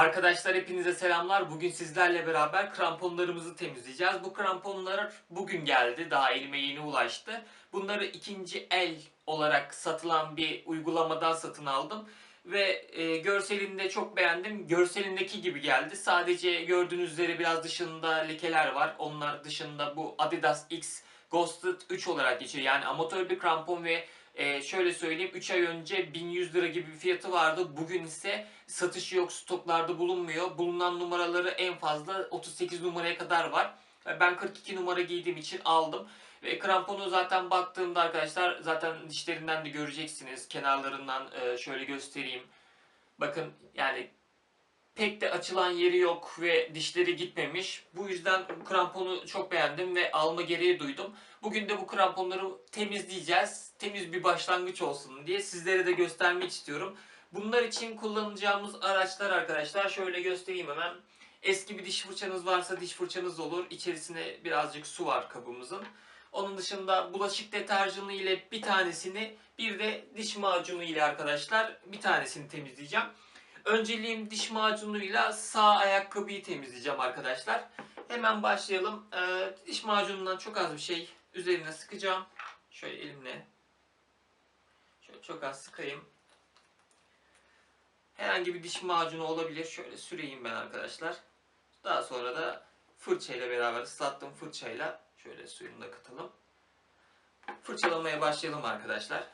Arkadaşlar hepinize selamlar. Bugün sizlerle beraber kramponlarımızı temizleyeceğiz. Bu kramponlar bugün geldi. Daha elime yeni ulaştı. Bunları ikinci el olarak satılan bir uygulamadan satın aldım. Ve e, görselini de çok beğendim. Görselindeki gibi geldi. Sadece gördüğünüz üzere biraz dışında lekeler var. Onlar dışında bu Adidas X Ghosted 3 olarak geçiyor. Yani amatör bir krampon ve e, şöyle söyleyeyim 3 ay önce 1100 lira gibi bir fiyatı vardı. Bugün ise satışı yok, stoklarda bulunmuyor. Bulunan numaraları en fazla 38 numaraya kadar var. Ben 42 numara giydiğim için aldım. Ve kramponu zaten baktığımda arkadaşlar zaten dişlerinden de göreceksiniz. Kenarlarından e, şöyle göstereyim. Bakın yani pek de açılan yeri yok ve dişleri gitmemiş. Bu yüzden kramponu çok beğendim ve alma gereği duydum. Bugün de bu kramponları temizleyeceğiz. Temiz bir başlangıç olsun diye sizlere de göstermek istiyorum. Bunlar için kullanacağımız araçlar arkadaşlar şöyle göstereyim hemen. Eski bir diş fırçanız varsa diş fırçanız olur. İçerisine birazcık su var kabımızın. Onun dışında bulaşık deterjanı ile bir tanesini bir de diş macunu ile arkadaşlar bir tanesini temizleyeceğim. Önceliğim diş macunuyla sağ ayakkabıyı temizleyeceğim arkadaşlar. Hemen başlayalım. Ee, diş macunundan çok az bir şey üzerine sıkacağım. Şöyle elimle. Şöyle çok az sıkayım. Herhangi bir diş macunu olabilir. Şöyle süreyim ben arkadaşlar. Daha sonra da fırçayla beraber ıslattığım fırçayla şöyle suyunu da katalım. Fırçalamaya başlayalım arkadaşlar.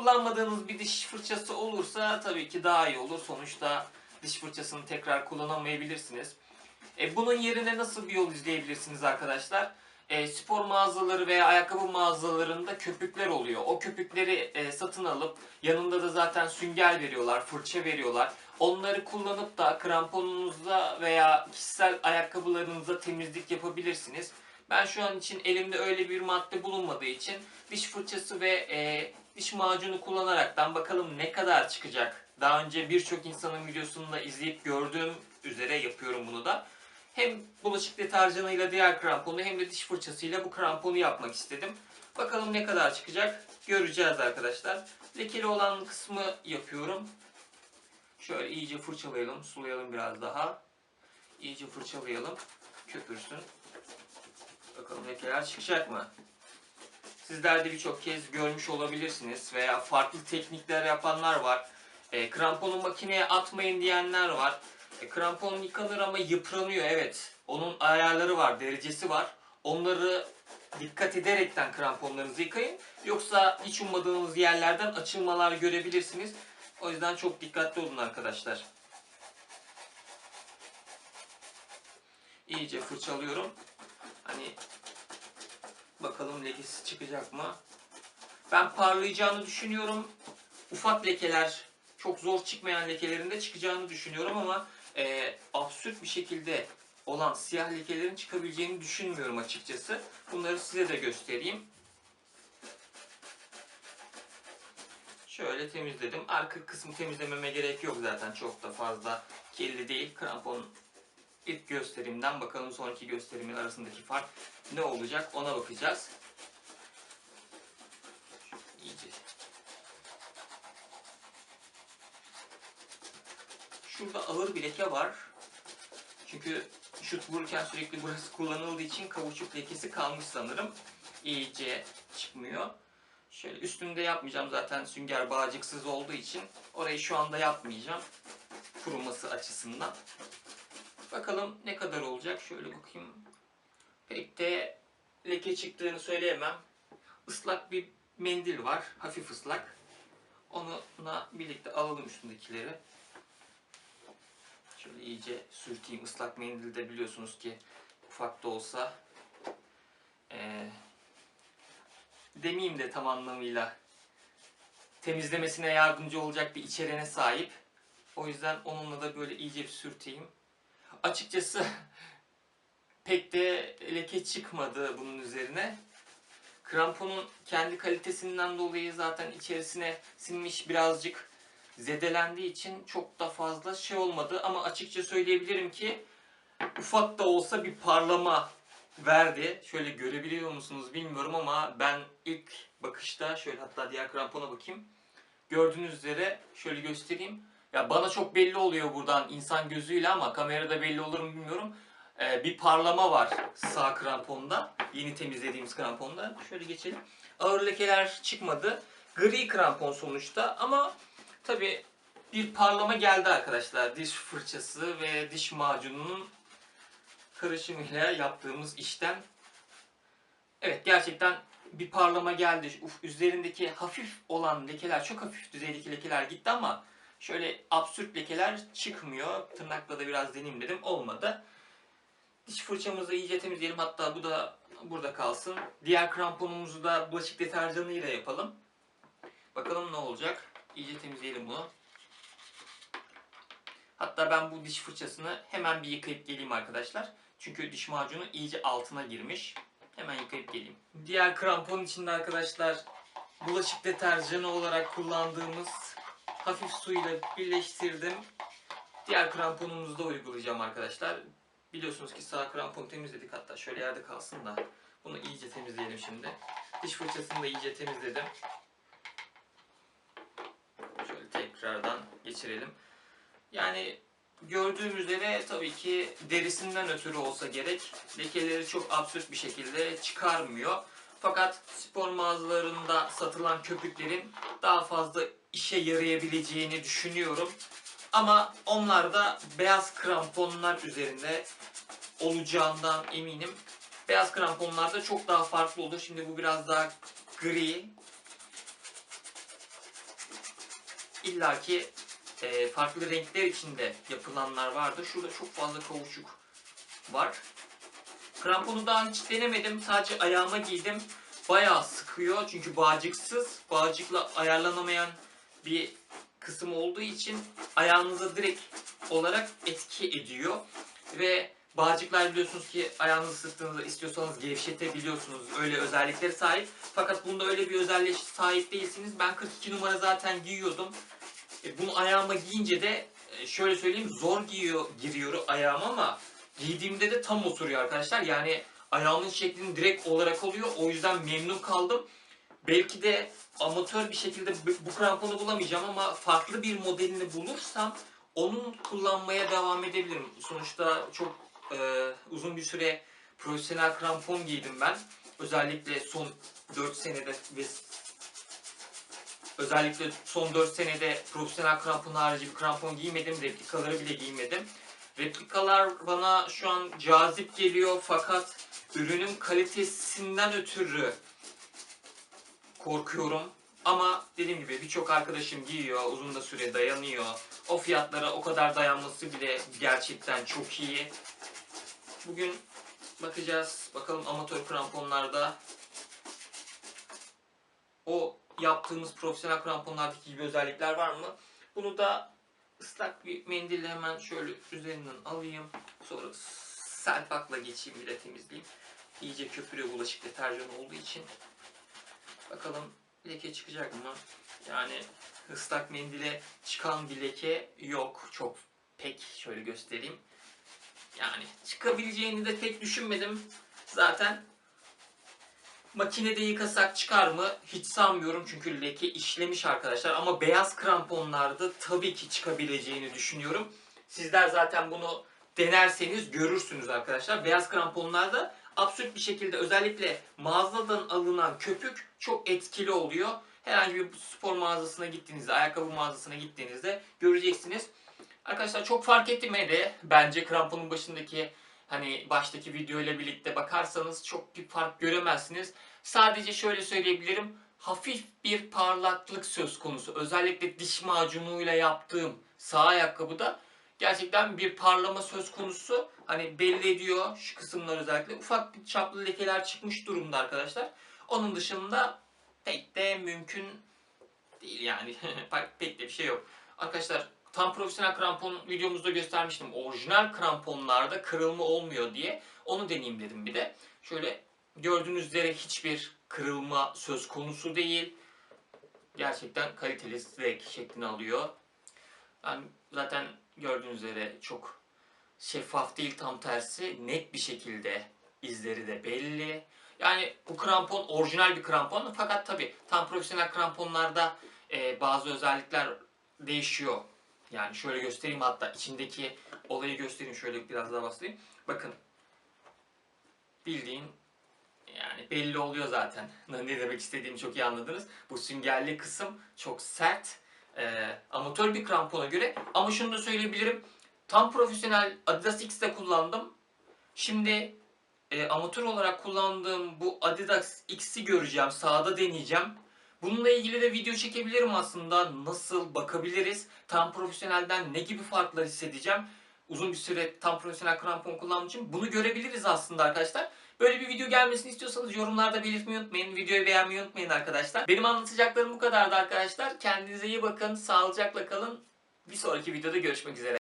Kullanmadığınız bir diş fırçası olursa tabii ki daha iyi olur. Sonuçta diş fırçasını tekrar kullanamayabilirsiniz. E, bunun yerine nasıl bir yol izleyebilirsiniz arkadaşlar? E, spor mağazaları veya ayakkabı mağazalarında köpükler oluyor. O köpükleri e, satın alıp yanında da zaten sünger veriyorlar, fırça veriyorlar. Onları kullanıp da kramponunuzda veya kişisel ayakkabılarınıza temizlik yapabilirsiniz. Ben şu an için elimde öyle bir madde bulunmadığı için diş fırçası ve e, diş macunu kullanaraktan bakalım ne kadar çıkacak. Daha önce birçok insanın videosunu da izleyip gördüğüm üzere yapıyorum bunu da. Hem bulaşık deterjanıyla diğer kramponu hem de diş fırçasıyla bu kramponu yapmak istedim. Bakalım ne kadar çıkacak göreceğiz arkadaşlar. Lekeli olan kısmı yapıyorum. Şöyle iyice fırçalayalım, sulayalım biraz daha. İyice fırçalayalım, köpürsün. Bakalım lekeler çıkacak mı? Sizler de birçok kez görmüş olabilirsiniz veya farklı teknikler yapanlar var. E, kramponu makineye atmayın diyenler var. E, krampon yıkanır ama yıpranıyor evet. Onun ayarları var, derecesi var. Onları dikkat ederekten kramponlarınızı yıkayın. Yoksa hiç ummadığınız yerlerden açılmalar görebilirsiniz. O yüzden çok dikkatli olun arkadaşlar. İyice fırçalıyorum. Hani bakalım lekesi çıkacak mı? Ben parlayacağını düşünüyorum. Ufak lekeler, çok zor çıkmayan lekelerin de çıkacağını düşünüyorum ama e, absürt bir şekilde olan siyah lekelerin çıkabileceğini düşünmüyorum açıkçası. Bunları size de göstereyim. Şöyle temizledim. Arka kısmı temizlememe gerek yok zaten. Çok da fazla kirli değil. Krampon ilk gösterimden bakalım sonraki gösterimin arasındaki fark ne olacak ona bakacağız. İyice. Şurada ağır bir leke var. Çünkü şut vururken sürekli burası kullanıldığı için kavuçuk lekesi kalmış sanırım. İyice çıkmıyor. Şöyle üstünde yapmayacağım zaten sünger bağcıksız olduğu için. Orayı şu anda yapmayacağım. Kuruması açısından. Bakalım ne kadar olacak. Şöyle bakayım. Pek de leke çıktığını söyleyemem. Islak bir mendil var. Hafif ıslak. Onunla birlikte alalım üstündekileri. Şöyle iyice sürteyim. Islak mendil de biliyorsunuz ki ufak da olsa eee demeyeyim de tam anlamıyla temizlemesine yardımcı olacak bir içeriğine sahip. O yüzden onunla da böyle iyice bir sürteyim. Açıkçası pek de leke çıkmadı bunun üzerine. Kramponun kendi kalitesinden dolayı zaten içerisine sinmiş birazcık zedelendiği için çok da fazla şey olmadı. Ama açıkça söyleyebilirim ki ufak da olsa bir parlama verdi. Şöyle görebiliyor musunuz bilmiyorum ama ben ilk bakışta şöyle hatta diğer krampona bakayım. Gördüğünüz üzere şöyle göstereyim. Ya bana çok belli oluyor buradan insan gözüyle ama kamerada belli olur mu bilmiyorum. Ee, bir parlama var sağ kramponda. Yeni temizlediğimiz kramponda. Şöyle geçelim. Ağır lekeler çıkmadı. Gri krampon sonuçta ama tabi bir parlama geldi arkadaşlar. Diş fırçası ve diş macununun karışımıyla yaptığımız işten. Evet gerçekten bir parlama geldi. Uf, üzerindeki hafif olan lekeler, çok hafif düzeydeki lekeler gitti ama şöyle absürt lekeler çıkmıyor. Tırnakla da biraz deneyim dedim. Olmadı. Diş fırçamızı iyice temizleyelim. Hatta bu da burada kalsın. Diğer kramponumuzu da bulaşık deterjanıyla yapalım. Bakalım ne olacak. İyice temizleyelim bunu. Hatta ben bu diş fırçasını hemen bir yıkayıp geleyim arkadaşlar. Çünkü diş macunu iyice altına girmiş. Hemen yıkayıp geleyim. Diğer krampon içinde arkadaşlar bulaşık deterjanı olarak kullandığımız hafif suyla birleştirdim. Diğer kramponumuzu da uygulayacağım arkadaşlar. Biliyorsunuz ki sağ kramponu temizledik hatta şöyle yerde kalsın da bunu iyice temizleyelim şimdi. Diş fırçasını da iyice temizledim. Şöyle tekrardan geçirelim. Yani gördüğüm üzere tabii ki derisinden ötürü olsa gerek lekeleri çok absürt bir şekilde çıkarmıyor. Fakat spor mağazalarında satılan köpüklerin daha fazla işe yarayabileceğini düşünüyorum. Ama onlar da beyaz kramponlar üzerinde olacağından eminim. Beyaz kramponlar da çok daha farklı olur. Şimdi bu biraz daha gri. İlla ki e, farklı renkler içinde yapılanlar vardı. Şurada çok fazla kauçuk var. Kramponu daha hiç denemedim. Sadece ayağıma giydim. Bayağı sıkıyor çünkü bağcıksız. Bağcıkla ayarlanamayan bir kısım olduğu için ayağınıza direkt olarak etki ediyor. Ve bağcıklar biliyorsunuz ki ayağınızı sıktığınızda istiyorsanız gevşetebiliyorsunuz. Öyle özellikleri sahip. Fakat bunda öyle bir özelliğe sahip değilsiniz. Ben 42 numara zaten giyiyordum. E, bunu ayağıma giyince de e, şöyle söyleyeyim zor giyiyor giriyor ayağıma ama giydiğimde de tam oturuyor arkadaşlar. Yani ayağımın şeklini direkt olarak oluyor. O yüzden memnun kaldım. Belki de amatör bir şekilde bu- kramponu bulamayacağım ama farklı bir modelini bulursam onun kullanmaya devam edebilirim. Sonuçta çok e, uzun bir süre profesyonel krampon giydim ben. Özellikle son 4 senede ve özellikle son 4 senede profesyonel krampon harici bir krampon giymedim. Replikaları bile giymedim. Replikalar bana şu an cazip geliyor fakat ürünün kalitesinden ötürü korkuyorum. Ama dediğim gibi birçok arkadaşım giyiyor, uzun da süre dayanıyor. O fiyatlara o kadar dayanması bile gerçekten çok iyi. Bugün bakacağız. Bakalım amatör kramponlarda o yaptığımız profesyonel kramponlardaki gibi özellikler var mı? Bunu da ıslak bir mendille hemen şöyle üzerinden alayım. Sonra selpakla geçeyim bir de temizleyeyim. İyice köpürüyor bulaşık deterjanı olduğu için. Bakalım leke çıkacak mı? Yani ıslak mendile çıkan bir leke yok. Çok pek şöyle göstereyim. Yani çıkabileceğini de pek düşünmedim. Zaten makinede yıkasak çıkar mı? Hiç sanmıyorum çünkü leke işlemiş arkadaşlar. Ama beyaz kramponlarda tabii ki çıkabileceğini düşünüyorum. Sizler zaten bunu denerseniz görürsünüz arkadaşlar. Beyaz kramponlarda absürt bir şekilde özellikle mağazadan alınan köpük çok etkili oluyor. Herhangi bir spor mağazasına gittiğinizde, ayakkabı mağazasına gittiğinizde göreceksiniz. Arkadaşlar çok fark etmedi. Bence kramponun başındaki hani baştaki video ile birlikte bakarsanız çok bir fark göremezsiniz. Sadece şöyle söyleyebilirim. Hafif bir parlaklık söz konusu. Özellikle diş macunuyla yaptığım sağ ayakkabıda gerçekten bir parlama söz konusu. Hani belli ediyor şu kısımlar özellikle. Ufak bir çaplı lekeler çıkmış durumda arkadaşlar. Onun dışında pek de mümkün değil yani. pek de bir şey yok. Arkadaşlar tam profesyonel krampon videomuzda göstermiştim. Orijinal kramponlarda kırılma olmuyor diye. Onu deneyeyim dedim bir de. Şöyle gördüğünüz üzere hiçbir kırılma söz konusu değil. Gerçekten kaliteli renk şeklini alıyor. Ben zaten gördüğünüz üzere çok şeffaf değil tam tersi. Net bir şekilde izleri de belli. Yani bu krampon orijinal bir krampon fakat tabi tam profesyonel kramponlarda e, bazı özellikler değişiyor. Yani şöyle göstereyim hatta içindeki olayı göstereyim. Şöyle biraz daha bastırayım. Bakın. Bildiğin yani belli oluyor zaten. Ne demek istediğimi çok iyi anladınız. Bu süngerli kısım çok sert. Ee, amatör bir krampona göre. Ama şunu da söyleyebilirim. Tam profesyonel Adidas X'de kullandım. Şimdi e, amatör olarak kullandığım bu Adidas X'i göreceğim. Sahada deneyeceğim. Bununla ilgili de video çekebilirim aslında. Nasıl bakabiliriz? Tam profesyonelden ne gibi farklar hissedeceğim? Uzun bir süre tam profesyonel krampon kullandığım için bunu görebiliriz aslında arkadaşlar. Böyle bir video gelmesini istiyorsanız yorumlarda belirtmeyi unutmayın. Videoyu beğenmeyi unutmayın arkadaşlar. Benim anlatacaklarım bu kadardı arkadaşlar. Kendinize iyi bakın. Sağlıcakla kalın. Bir sonraki videoda görüşmek üzere.